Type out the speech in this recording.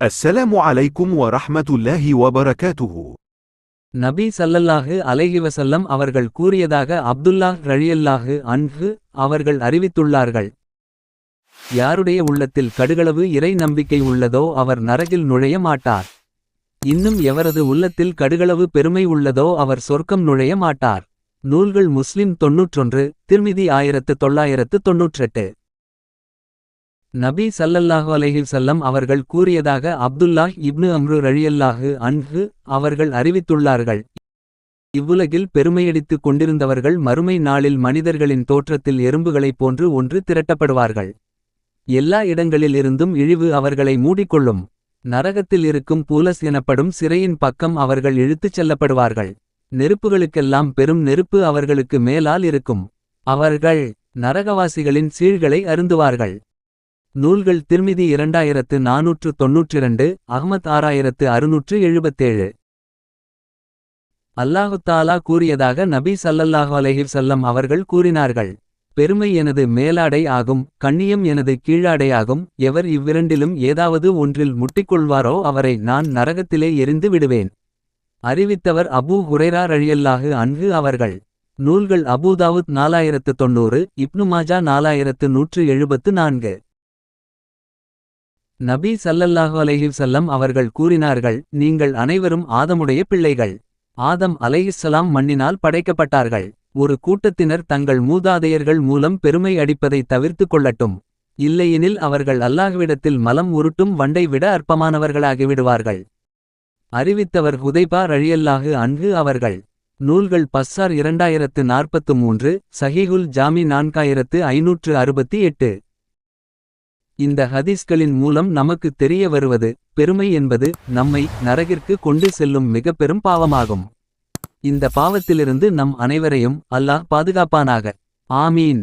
السلام عليكم ورحمة الله وبركاته நபி ஸல்லல்லாஹு அலைஹி வஸல்லம் அவர்கள் கூறியதாக அப்துல்லாஹ் ரலியல்லாஹு அன்ஹு அவர்கள் அறிவித்துள்ளார்கள் யாருடைய உள்ளத்தில் கடுகளவு இறை நம்பிக்கை உள்ளதோ அவர் நரகில் நுழைய மாட்டார் இன்னும் எவரது உள்ளத்தில் கடுகளவு பெருமை உள்ளதோ அவர் சொர்க்கம் நுழைய மாட்டார் நூல்கள் முஸ்லிம் தொன்னூற்றொன்று திருமிதி ஆயிரத்து தொள்ளாயிரத்து தொன்னூற்றெட்டு நபி சல்லல்லாஹு அலஹி செல்லம் அவர்கள் கூறியதாக அப்துல்லாஹ் இப்னு அம்ரு ரழியல்லாஹு அன்ஹு அவர்கள் அறிவித்துள்ளார்கள். இவ்வுலகில் பெருமையடித்துக் கொண்டிருந்தவர்கள் மறுமை நாளில் மனிதர்களின் தோற்றத்தில் எறும்புகளைப் போன்று ஒன்று திரட்டப்படுவார்கள். எல்லா இடங்களிலிருந்தும் இழிவு அவர்களை மூடிக்கொள்ளும். நரகத்தில் இருக்கும் பூலஸ் எனப்படும் சிறையின் பக்கம் அவர்கள் இழுத்துச் செல்லப்படுவார்கள். நெருப்புகளுக்கெல்லாம் பெரும் நெருப்பு அவர்களுக்கு மேலால் இருக்கும். அவர்கள் நரகவாசிகளின் சீழ்களை அருந்துவார்கள். நூல்கள் திருமிதி இரண்டாயிரத்து நாநூற்று தொன்னூற்றிரண்டு அகமத் ஆறாயிரத்து அறுநூற்று எழுபத்தேழு. அல்லாஹுத்தாலா கூறியதாக நபி சல்லல்லாஹு அலைஹி சல்லம் அவர்கள் கூறினார்கள். பெருமை எனது மேலாடை ஆகும் கண்ணியம் எனது கீழாடை ஆகும் எவர் இவ்விரண்டிலும் ஏதாவது ஒன்றில் முட்டிக்கொள்வாரோ அவரை நான் நரகத்திலே எரிந்து விடுவேன் அறிவித்தவர் அபூ ஹுரைரா ரழியல்லாஹு அன்கு அவர்கள். நூல்கள் அபூதாவுத் நாலாயிரத்து தொண்ணூறு இப்னு மாஜா நாலாயிரத்து நூற்று எழுபத்து நான்கு. நபி சல்லல்லாஹு அலைஹி அவர்கள் கூறினார்கள் நீங்கள் அனைவரும் ஆதமுடைய பிள்ளைகள். ஆதம் அலைஹிஸ்ஸலாம் மண்ணினால் படைக்கப்பட்டார்கள். ஒரு கூட்டத்தினர் தங்கள் மூதாதையர்கள் மூலம் பெருமை அடிப்பதை தவிர்த்து கொள்ளட்டும். இல்லையெனில் அவர்கள் அல்லாஹ்விடத்தில் மலம் உருட்டும் வண்டை விட அற்பமானவர்களாகிவிடுவார்கள். அறிவித்தவர் ஹுதைபா ரழியல்லாஹு அன்கு அவர்கள். நூல்கள் பஸ்ஸார் இரண்டாயிரத்து நாற்பத்து மூன்று சஹீகுல் ஜாமி நான்காயிரத்து ஐநூற்று அறுபத்தி எட்டு. இந்த ஹதீஸ்களின் மூலம் நமக்கு தெரிய வருவது பெருமை என்பது நம்மை நரகிற்கு கொண்டு செல்லும் மிக பெரும் பாவமாகும். இந்த பாவத்திலிருந்து நம் அனைவரையும் அல்லாஹ் பாதுகாப்பானாக. ஆமீன்.